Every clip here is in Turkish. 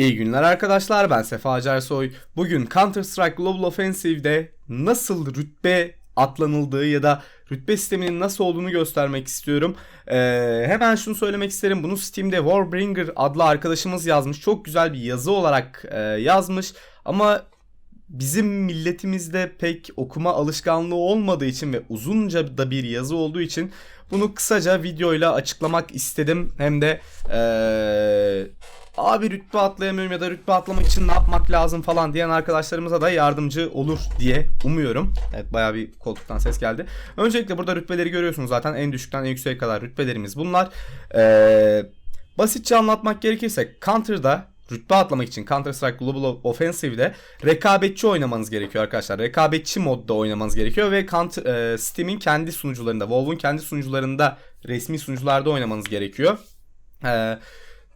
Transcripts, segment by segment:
İyi günler arkadaşlar ben Sefa Acarsoy. Bugün Counter Strike Global Offensive'de nasıl rütbe atlanıldığı ya da rütbe sisteminin nasıl olduğunu göstermek istiyorum. Ee, hemen şunu söylemek isterim. Bunu Steam'de Warbringer adlı arkadaşımız yazmış. Çok güzel bir yazı olarak e, yazmış. Ama bizim milletimizde pek okuma alışkanlığı olmadığı için ve uzunca da bir yazı olduğu için bunu kısaca videoyla açıklamak istedim. Hem de ee, abi rütbe atlayamıyorum ya da rütbe atlamak için ne yapmak lazım falan diyen arkadaşlarımıza da yardımcı olur diye umuyorum. Evet bayağı bir koltuktan ses geldi. Öncelikle burada rütbeleri görüyorsunuz zaten en düşükten en yükseğe kadar rütbelerimiz bunlar. Ee, basitçe anlatmak gerekirse Counter'da rütbe atlamak için Counter Strike Global Offensive'de rekabetçi oynamanız gerekiyor arkadaşlar. Rekabetçi modda oynamanız gerekiyor ve Counter, e, Steam'in kendi sunucularında, Valve'un kendi sunucularında, resmi sunucularda oynamanız gerekiyor. Eee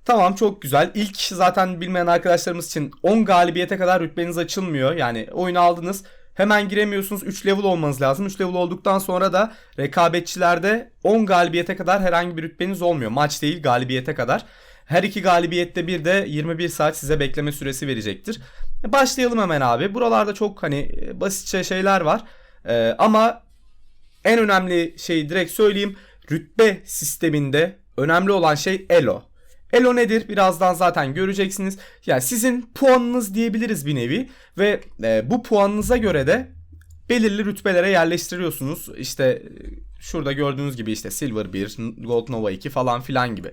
Tamam çok güzel. İlk zaten bilmeyen arkadaşlarımız için 10 galibiyete kadar rütbeniz açılmıyor. Yani oyunu aldınız. Hemen giremiyorsunuz. 3 level olmanız lazım. 3 level olduktan sonra da rekabetçilerde 10 galibiyete kadar herhangi bir rütbeniz olmuyor. Maç değil galibiyete kadar. Her iki galibiyette bir de 21 saat size bekleme süresi verecektir. Başlayalım hemen abi. Buralarda çok hani basitçe şeyler var. Ee, ama en önemli şeyi direkt söyleyeyim. Rütbe sisteminde önemli olan şey elo. Elo nedir? Birazdan zaten göreceksiniz. Yani sizin puanınız diyebiliriz bir nevi ve e, bu puanınıza göre de belirli rütbelere yerleştiriyorsunuz. İşte e, şurada gördüğünüz gibi işte Silver 1, Gold Nova 2 falan filan gibi.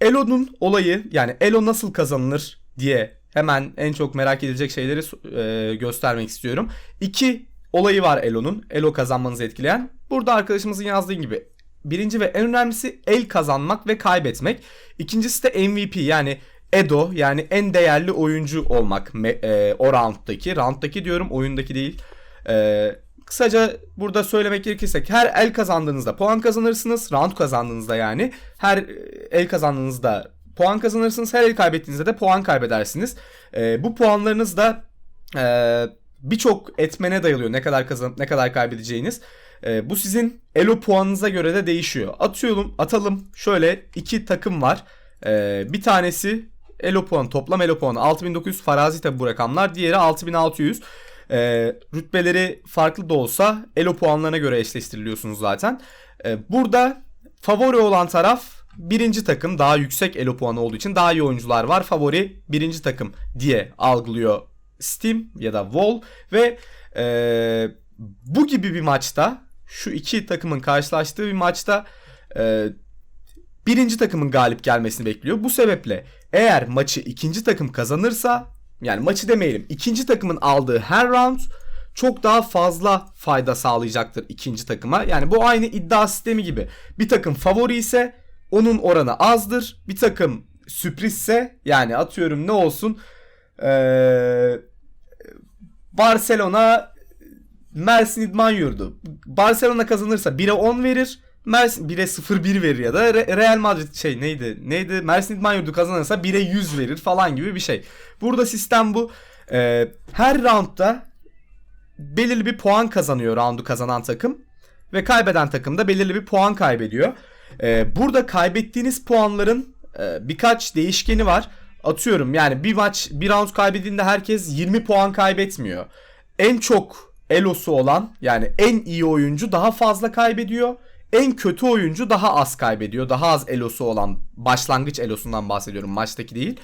Elo'nun olayı yani Elo nasıl kazanılır diye hemen en çok merak edilecek şeyleri e, göstermek istiyorum. İki olayı var Elo'nun. Elo kazanmanızı etkileyen. Burada arkadaşımızın yazdığı gibi birinci ve en önemlisi el kazanmak ve kaybetmek. İkincisi de MVP yani Edo yani en değerli oyuncu olmak e, o rounddaki. Rounddaki diyorum oyundaki değil. E, kısaca burada söylemek gerekirse her el kazandığınızda puan kazanırsınız. Round kazandığınızda yani her el kazandığınızda puan kazanırsınız. Her el kaybettiğinizde de puan kaybedersiniz. E, bu puanlarınız da e, birçok etmene dayalıyor ne kadar kazanıp ne kadar kaybedeceğiniz. E, bu sizin elo puanınıza göre de değişiyor. Atıyorum, atalım. Şöyle iki takım var. E, bir tanesi elo puanı, toplam elo puanı 6900 farazi tabi bu rakamlar. Diğeri 6600. E, rütbeleri farklı da olsa elo puanlarına göre eşleştiriliyorsunuz zaten. E, burada favori olan taraf birinci takım daha yüksek elo puanı olduğu için daha iyi oyuncular var. Favori birinci takım diye algılıyor Steam ya da Wall ve e, bu gibi bir maçta şu iki takımın karşılaştığı bir maçta e, birinci takımın galip gelmesini bekliyor. Bu sebeple eğer maçı ikinci takım kazanırsa yani maçı demeyelim ikinci takımın aldığı her round çok daha fazla fayda sağlayacaktır ikinci takıma. Yani bu aynı iddia sistemi gibi. Bir takım favori ise onun oranı azdır. Bir takım sürprizse yani atıyorum ne olsun ee, Barcelona Mersin İdman Yurdu. Barcelona kazanırsa 1'e 10 verir. Mersin 1'e 0-1 verir ya da Real Madrid şey neydi? Neydi? Mersin İdman Yurdu kazanırsa 1'e 100 verir falan gibi bir şey. Burada sistem bu. Ee, her roundda belirli bir puan kazanıyor roundu kazanan takım. Ve kaybeden takım da belirli bir puan kaybediyor. Ee, burada kaybettiğiniz puanların e, birkaç değişkeni var. Atıyorum yani bir maç bir round kaybettiğinde herkes 20 puan kaybetmiyor. En çok elosu olan yani en iyi oyuncu daha fazla kaybediyor. En kötü oyuncu daha az kaybediyor. Daha az elosu olan başlangıç elosundan bahsediyorum maçtaki değil.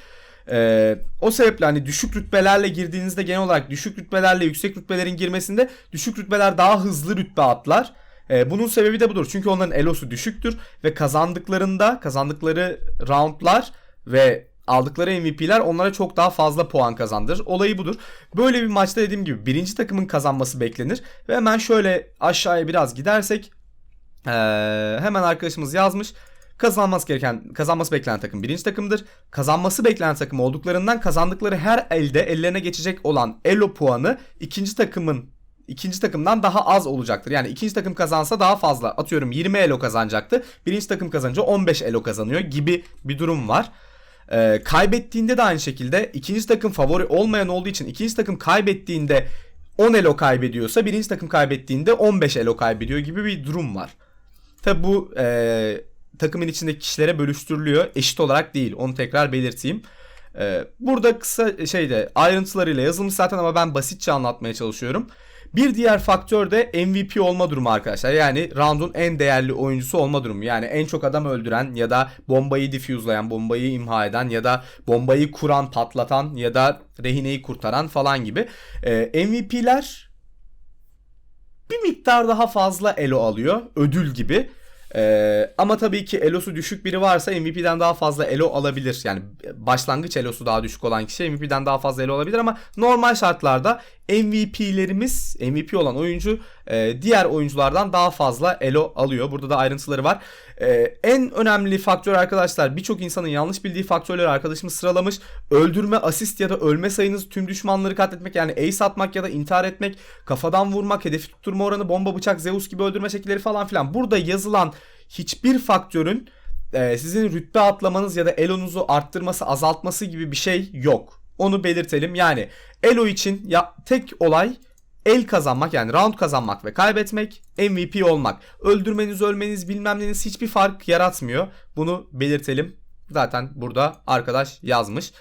Ee, o sebeple hani düşük rütbelerle girdiğinizde genel olarak düşük rütbelerle yüksek rütbelerin girmesinde düşük rütbeler daha hızlı rütbe atlar. Ee, bunun sebebi de budur. Çünkü onların elosu düşüktür ve kazandıklarında kazandıkları roundlar ve aldıkları MVP'ler onlara çok daha fazla puan kazandırır. Olayı budur. Böyle bir maçta dediğim gibi birinci takımın kazanması beklenir. Ve hemen şöyle aşağıya biraz gidersek hemen arkadaşımız yazmış. Kazanması gereken, kazanması beklenen takım birinci takımdır. Kazanması beklenen takım olduklarından kazandıkları her elde ellerine geçecek olan elo puanı ikinci takımın ikinci takımdan daha az olacaktır. Yani ikinci takım kazansa daha fazla. Atıyorum 20 elo kazanacaktı. Birinci takım kazanınca 15 elo kazanıyor gibi bir durum var. Ee, kaybettiğinde de aynı şekilde ikinci takım favori olmayan olduğu için ikinci takım kaybettiğinde 10 elo kaybediyorsa birinci takım kaybettiğinde 15 elo kaybediyor gibi bir durum var. Tabi bu e, takımın içindeki kişilere bölüştürülüyor. Eşit olarak değil. Onu tekrar belirteyim. Ee, burada kısa şeyde ayrıntılarıyla yazılmış zaten ama ben basitçe anlatmaya çalışıyorum. Bir diğer faktör de MVP olma durumu arkadaşlar. Yani round'un en değerli oyuncusu olma durumu. Yani en çok adam öldüren ya da bombayı diffuse'layan, bombayı imha eden ya da bombayı kuran, patlatan ya da rehineyi kurtaran falan gibi. Ee, MVP'ler bir miktar daha fazla elo alıyor. Ödül gibi. Ee, ama tabii ki elosu düşük biri varsa MVP'den daha fazla elo alabilir. Yani başlangıç elosu daha düşük olan kişi MVP'den daha fazla elo alabilir ama normal şartlarda MVP'lerimiz MVP olan oyuncu e, diğer oyunculardan daha fazla elo alıyor. Burada da ayrıntıları var. E, en önemli faktör arkadaşlar birçok insanın yanlış bildiği faktörleri arkadaşımız sıralamış. Öldürme, asist ya da ölme sayınız, tüm düşmanları katletmek yani ace atmak ya da intihar etmek, kafadan vurmak, hedefi tutturma oranı, bomba, bıçak, Zeus gibi öldürme şekilleri falan filan. Burada yazılan hiçbir faktörün e, sizin rütbe atlamanız ya da elonuzu arttırması, azaltması gibi bir şey yok. Onu belirtelim. Yani Elo için ya tek olay el kazanmak yani round kazanmak ve kaybetmek, MVP olmak. Öldürmeniz, ölmeniz, bilmem neniz hiçbir fark yaratmıyor. Bunu belirtelim. Zaten burada arkadaş yazmış.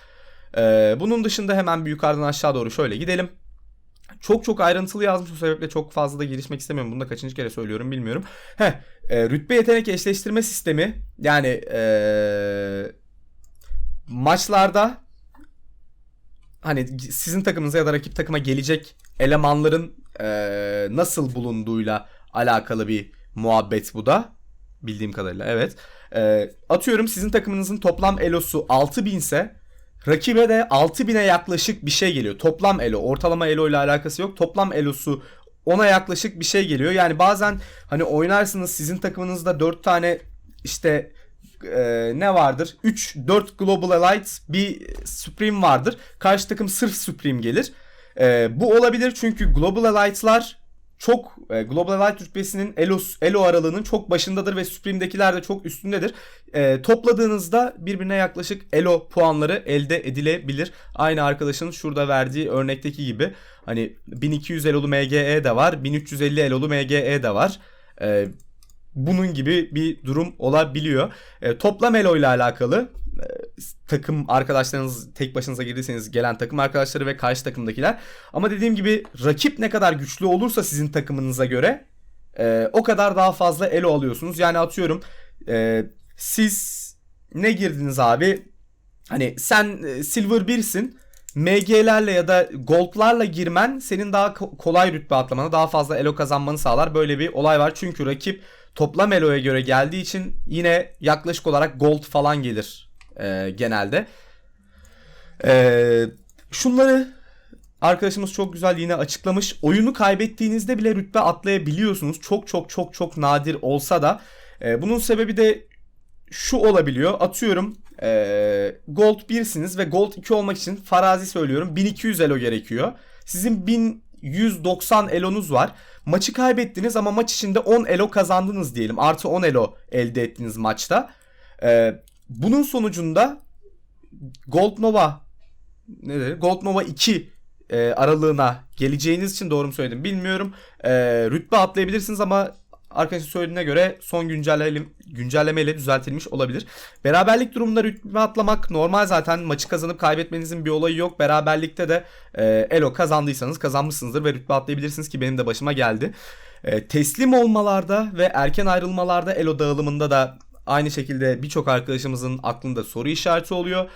Ee, bunun dışında hemen bir yukarıdan aşağı doğru şöyle gidelim. Çok çok ayrıntılı yazmış o sebeple çok fazla da girişmek istemiyorum. Bunu da kaçıncı kere söylüyorum bilmiyorum. Heh, e, rütbe yetenek eşleştirme sistemi yani e, maçlarda hani sizin takımınıza ya da rakip takıma gelecek elemanların e, nasıl bulunduğuyla alakalı bir muhabbet bu da. Bildiğim kadarıyla evet. E, atıyorum sizin takımınızın toplam elosu 6000 ise rakibe de 6000'e yaklaşık bir şey geliyor. Toplam elo ortalama elo ile alakası yok. Toplam elosu ona yaklaşık bir şey geliyor. Yani bazen hani oynarsınız sizin takımınızda 4 tane işte e, ne vardır? 3 4 Global Elite bir Supreme vardır. Karşı takım sırf Supreme gelir. E, bu olabilir çünkü Global Elite'lar çok e, Global Elite rütbesinin Elo, Elo aralığının çok başındadır ve Supreme'dekiler de çok üstündedir. E, topladığınızda birbirine yaklaşık Elo puanları elde edilebilir. Aynı arkadaşın şurada verdiği örnekteki gibi hani 1200 Elo'lu MGE de var, 1350 Elo'lu MGE de var. E, bunun gibi bir durum olabiliyor. E, toplam elo ile alakalı e, takım arkadaşlarınız tek başınıza girdiyseniz gelen takım arkadaşları ve karşı takımdakiler. Ama dediğim gibi rakip ne kadar güçlü olursa sizin takımınıza göre e, o kadar daha fazla elo alıyorsunuz. Yani atıyorum e, siz ne girdiniz abi? Hani sen e, silver 1'sin. MG'lerle ya da gold'larla girmen senin daha kolay rütbe atlamanı, daha fazla elo kazanmanı sağlar. Böyle bir olay var. Çünkü rakip toplam eloya göre geldiği için yine yaklaşık olarak gold falan gelir e, genelde. E, şunları arkadaşımız çok güzel yine açıklamış. Oyunu kaybettiğinizde bile rütbe atlayabiliyorsunuz. Çok çok çok çok nadir olsa da. E, bunun sebebi de şu olabiliyor. Atıyorum e, gold 1'siniz ve gold 2 olmak için farazi söylüyorum 1200 elo gerekiyor. Sizin 1190 elonuz var. Maçı kaybettiniz ama maç içinde 10 elo kazandınız diyelim. Artı 10 elo elde ettiniz maçta. Ee, bunun sonucunda Gold Nova ne dedi? Gold Nova 2 e, aralığına geleceğiniz için doğru mu söyledim bilmiyorum. E, rütbe atlayabilirsiniz ama arkadaşın söylediğine göre son güncelleme, güncellemeyle düzeltilmiş olabilir. Beraberlik durumunda rütbe atlamak normal zaten maçı kazanıp kaybetmenizin bir olayı yok. Beraberlikte de e, elo kazandıysanız kazanmışsınızdır ve rütbe atlayabilirsiniz ki benim de başıma geldi. E, teslim olmalarda ve erken ayrılmalarda elo dağılımında da aynı şekilde birçok arkadaşımızın aklında soru işareti oluyor.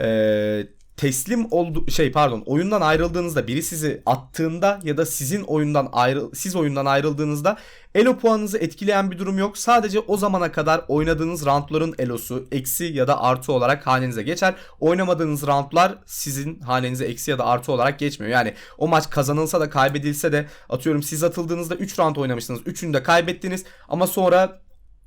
E, teslim oldu şey pardon oyundan ayrıldığınızda biri sizi attığında ya da sizin oyundan ayrı siz oyundan ayrıldığınızda elo puanınızı etkileyen bir durum yok. Sadece o zamana kadar oynadığınız roundların elosu eksi ya da artı olarak hanenize geçer. Oynamadığınız roundlar sizin hanenize eksi ya da artı olarak geçmiyor. Yani o maç kazanılsa da kaybedilse de atıyorum siz atıldığınızda 3 round oynamışsınız. 3'ünü de kaybettiniz ama sonra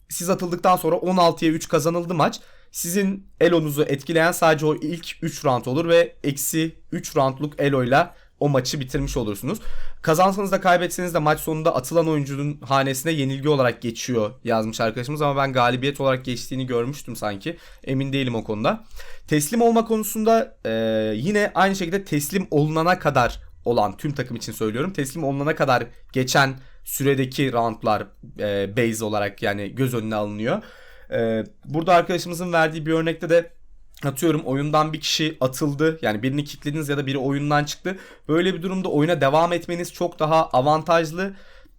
siz atıldıktan sonra 16'ya 3 kazanıldı maç sizin elonuzu etkileyen sadece o ilk 3 round olur ve eksi 3 roundluk eloyla o maçı bitirmiş olursunuz. Kazansanız da kaybetseniz de maç sonunda atılan oyuncunun hanesine yenilgi olarak geçiyor yazmış arkadaşımız ama ben galibiyet olarak geçtiğini görmüştüm sanki. Emin değilim o konuda. Teslim olma konusunda e, yine aynı şekilde teslim olunana kadar olan tüm takım için söylüyorum. Teslim olunana kadar geçen süredeki roundlar e, base olarak yani göz önüne alınıyor. Ee, burada arkadaşımızın verdiği bir örnekte de atıyorum oyundan bir kişi atıldı. Yani birini kilitlediniz ya da biri oyundan çıktı. Böyle bir durumda oyuna devam etmeniz çok daha avantajlı.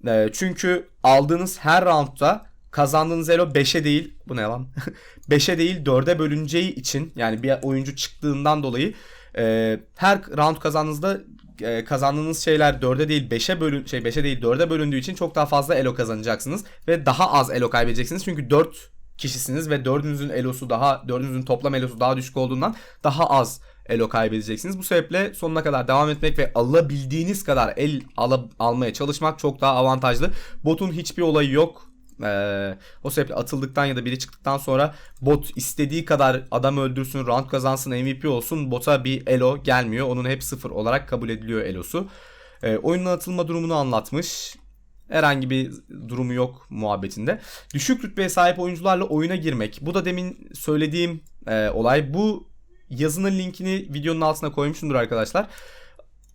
Ee, çünkü aldığınız her roundda kazandığınız elo 5'e değil bu ne lan 5'e değil 4'e bölüneceği için yani bir oyuncu çıktığından dolayı e, her round kazandığınızda e, kazandığınız şeyler 4'e değil 5'e bölün şey 5'e değil 4'e bölündüğü için çok daha fazla elo kazanacaksınız ve daha az elo kaybedeceksiniz. Çünkü 4 kişisiniz ve dördünüzün elosu daha dördünüzün toplam elosu daha düşük olduğundan daha az elo kaybedeceksiniz. Bu sebeple sonuna kadar devam etmek ve alabildiğiniz kadar el ala, almaya çalışmak çok daha avantajlı. Botun hiçbir olayı yok. Ee, o sebeple atıldıktan ya da biri çıktıktan sonra bot istediği kadar adam öldürsün, round kazansın, MVP olsun bota bir elo gelmiyor. Onun hep sıfır olarak kabul ediliyor elosu. Ee, oyunun atılma durumunu anlatmış. Herhangi bir durumu yok muhabbetinde. Düşük rütbeye sahip oyuncularla oyuna girmek. Bu da demin söylediğim e, olay. Bu yazının linkini videonun altına koymuşumdur arkadaşlar.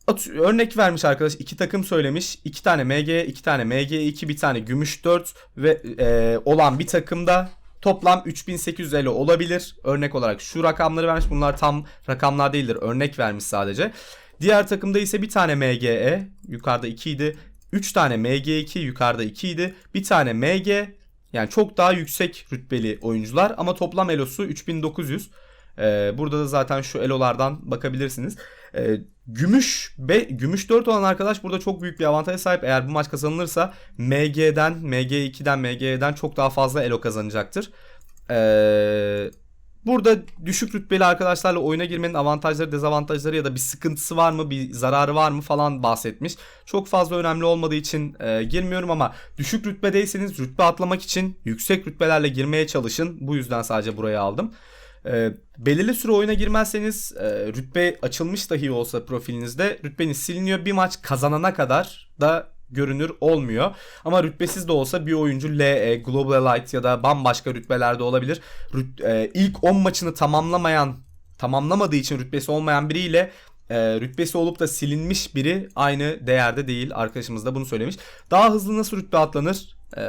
At, örnek vermiş arkadaş iki takım söylemiş. iki tane MG, iki tane MG2, bir tane Gümüş 4 ve e, olan bir takımda toplam 3850 olabilir. Örnek olarak şu rakamları vermiş. Bunlar tam rakamlar değildir. Örnek vermiş sadece. Diğer takımda ise bir tane MGE yukarıda 2 idi. 3 tane MG2 yukarıda 2 idi. Bir tane MG yani çok daha yüksek rütbeli oyuncular ama toplam elosu 3900. Ee, burada da zaten şu elolardan bakabilirsiniz. Ee, gümüş be, gümüş 4 olan arkadaş burada çok büyük bir avantaja sahip. Eğer bu maç kazanılırsa MG'den, MG2'den, MG'den çok daha fazla elo kazanacaktır. Eee Burada düşük rütbeli arkadaşlarla oyuna girmenin avantajları, dezavantajları ya da bir sıkıntısı var mı, bir zararı var mı falan bahsetmiş. Çok fazla önemli olmadığı için e, girmiyorum ama düşük rütbedeyseniz rütbe atlamak için yüksek rütbelerle girmeye çalışın. Bu yüzden sadece buraya aldım. E, belirli süre oyuna girmezseniz e, rütbe açılmış dahi olsa profilinizde rütbeniz siliniyor. Bir maç kazanana kadar da görünür olmuyor. Ama rütbesiz de olsa bir oyuncu LE, Global Elite ya da bambaşka rütbelerde olabilir. Rüt, e, ilk 10 maçını tamamlamayan, tamamlamadığı için rütbesi olmayan biriyle e, rütbesi olup da silinmiş biri aynı değerde değil. Arkadaşımız da bunu söylemiş. Daha hızlı nasıl rütbe atlanır? E,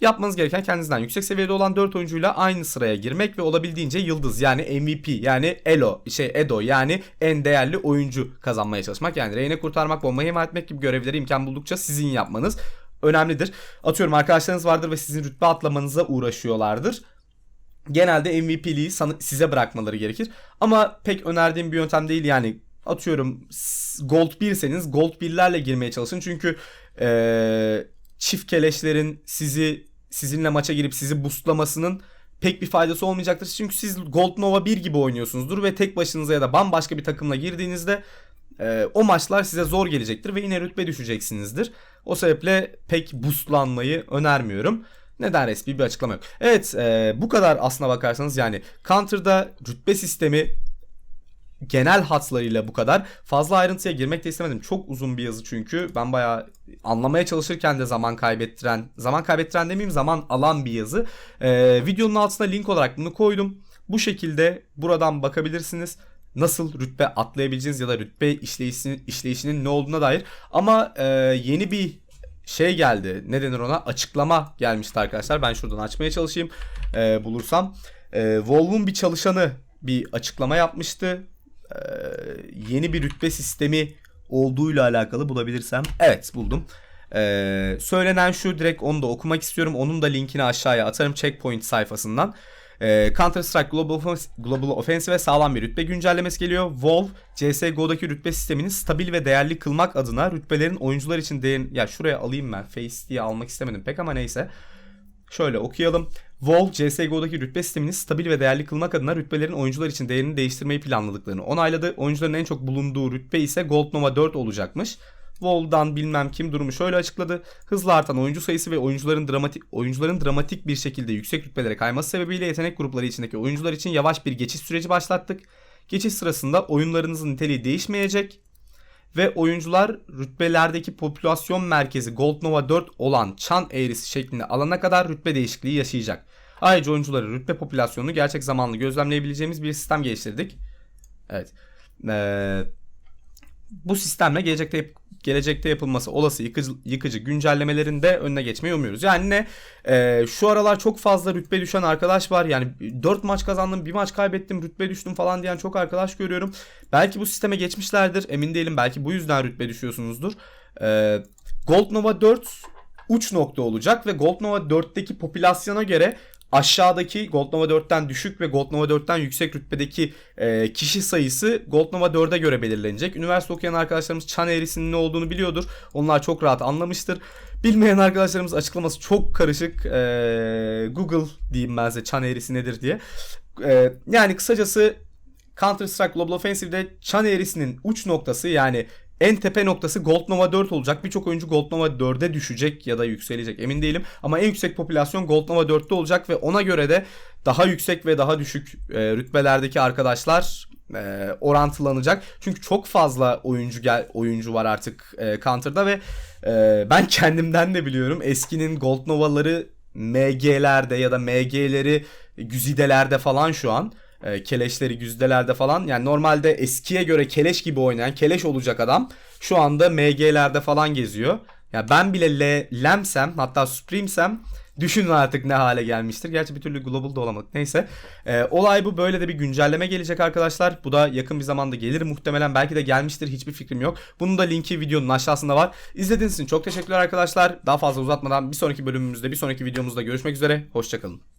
yapmanız gereken kendinizden yüksek seviyede olan 4 oyuncuyla aynı sıraya girmek ve olabildiğince yıldız yani MVP yani Elo şey Edo yani en değerli oyuncu kazanmaya çalışmak. Yani reyne kurtarmak, bombayı emanet etmek gibi görevleri imkan buldukça sizin yapmanız önemlidir. Atıyorum arkadaşlarınız vardır ve sizin rütbe atlamanıza uğraşıyorlardır genelde MVP'liği size bırakmaları gerekir. Ama pek önerdiğim bir yöntem değil yani atıyorum gold 1'seniz gold 1'lerle girmeye çalışın. Çünkü ee, çift keleşlerin sizi sizinle maça girip sizi boostlamasının pek bir faydası olmayacaktır. Çünkü siz Gold Nova 1 gibi oynuyorsunuzdur ve tek başınıza ya da bambaşka bir takımla girdiğinizde e, o maçlar size zor gelecektir ve yine rütbe düşeceksinizdir. O sebeple pek boostlanmayı önermiyorum. Neden resmi bir açıklama yok. Evet e, bu kadar aslına bakarsanız yani Counter'da rütbe sistemi genel hatlarıyla bu kadar. Fazla ayrıntıya girmek de istemedim. Çok uzun bir yazı çünkü. Ben bayağı anlamaya çalışırken de zaman kaybettiren, zaman kaybettiren demeyeyim zaman alan bir yazı. Ee, videonun altına link olarak bunu koydum. Bu şekilde buradan bakabilirsiniz. Nasıl rütbe atlayabileceğiniz ya da rütbe işleyişinin, işleyişinin ne olduğuna dair. Ama e, yeni bir şey geldi. Ne denir ona? Açıklama gelmişti arkadaşlar. Ben şuradan açmaya çalışayım. E, bulursam. E, Volvo'nun bir çalışanı bir açıklama yapmıştı yeni bir rütbe sistemi olduğuyla alakalı bulabilirsem. Evet buldum. Ee, söylenen şu direkt onu da okumak istiyorum. Onun da linkini aşağıya atarım checkpoint sayfasından. Ee, Counter Strike Global, Global Offensive sağlam bir rütbe güncellemesi geliyor. Valve CSGO'daki rütbe sistemini stabil ve değerli kılmak adına rütbelerin oyuncular için değer... Ya şuraya alayım ben. Face diye almak istemedim pek ama neyse. Şöyle okuyalım. Valve CSGO'daki rütbe sistemini stabil ve değerli kılmak adına rütbelerin oyuncular için değerini değiştirmeyi planladıklarını onayladı. Oyuncuların en çok bulunduğu rütbe ise Gold Nova 4 olacakmış. Vol'dan bilmem kim durumu şöyle açıkladı. Hızla artan oyuncu sayısı ve oyuncuların dramatik oyuncuların dramatik bir şekilde yüksek rütbelere kayması sebebiyle yetenek grupları içindeki oyuncular için yavaş bir geçiş süreci başlattık. Geçiş sırasında oyunlarınızın niteliği değişmeyecek ve oyuncular rütbelerdeki popülasyon merkezi Gold Nova 4 olan çan eğrisi şeklinde alana kadar rütbe değişikliği yaşayacak. Ayrıca oyuncuları rütbe popülasyonunu gerçek zamanlı gözlemleyebileceğimiz bir sistem geliştirdik. Evet. Ee, bu sistemle gelecekte gelecekte yapılması olası yıkıcı, yıkıcı güncellemelerin de önüne geçmeyi umuyoruz. Yani ne? Ee, şu aralar çok fazla rütbe düşen arkadaş var. Yani 4 maç kazandım, bir maç kaybettim, rütbe düştüm falan diyen çok arkadaş görüyorum. Belki bu sisteme geçmişlerdir. Emin değilim. Belki bu yüzden rütbe düşüyorsunuzdur. Ee, Gold Nova 4 uç nokta olacak ve Gold Nova 4'teki popülasyona göre aşağıdaki Gold Nova 4'ten düşük ve Gold Nova 4'ten yüksek rütbedeki e, kişi sayısı Gold Nova 4'e göre belirlenecek. Üniversite okuyan arkadaşlarımız çan eğrisinin ne olduğunu biliyordur. Onlar çok rahat anlamıştır. Bilmeyen arkadaşlarımız açıklaması çok karışık. E, Google diyeyim ben size çan eğrisi nedir diye. E, yani kısacası Counter Strike Global Offensive'de çan eğrisinin uç noktası yani en tepe noktası Gold Nova 4 olacak. Birçok oyuncu Gold Nova 4'e düşecek ya da yükselecek emin değilim. Ama en yüksek popülasyon Gold Nova 4'te olacak ve ona göre de daha yüksek ve daha düşük e, rütbelerdeki arkadaşlar e, orantılanacak. Çünkü çok fazla oyuncu gel oyuncu var artık e, Counter'da ve e, ben kendimden de biliyorum. Eskinin Gold Nova'ları MG'lerde ya da MG'leri güzidelerde falan şu an e, keleşleri güzdelerde falan yani normalde eskiye göre keleş gibi oynayan keleş olacak adam şu anda MG'lerde falan geziyor. Ya ben bile Le, Lemsem hatta Supreme'sem düşünün artık ne hale gelmiştir. Gerçi bir türlü global'da olamadık. Neyse. E, olay bu. Böyle de bir güncelleme gelecek arkadaşlar. Bu da yakın bir zamanda gelir muhtemelen. Belki de gelmiştir. Hiçbir fikrim yok. Bunun da linki videonun aşağısında var. İzlediğiniz için çok teşekkürler arkadaşlar. Daha fazla uzatmadan bir sonraki bölümümüzde, bir sonraki videomuzda görüşmek üzere. Hoşçakalın.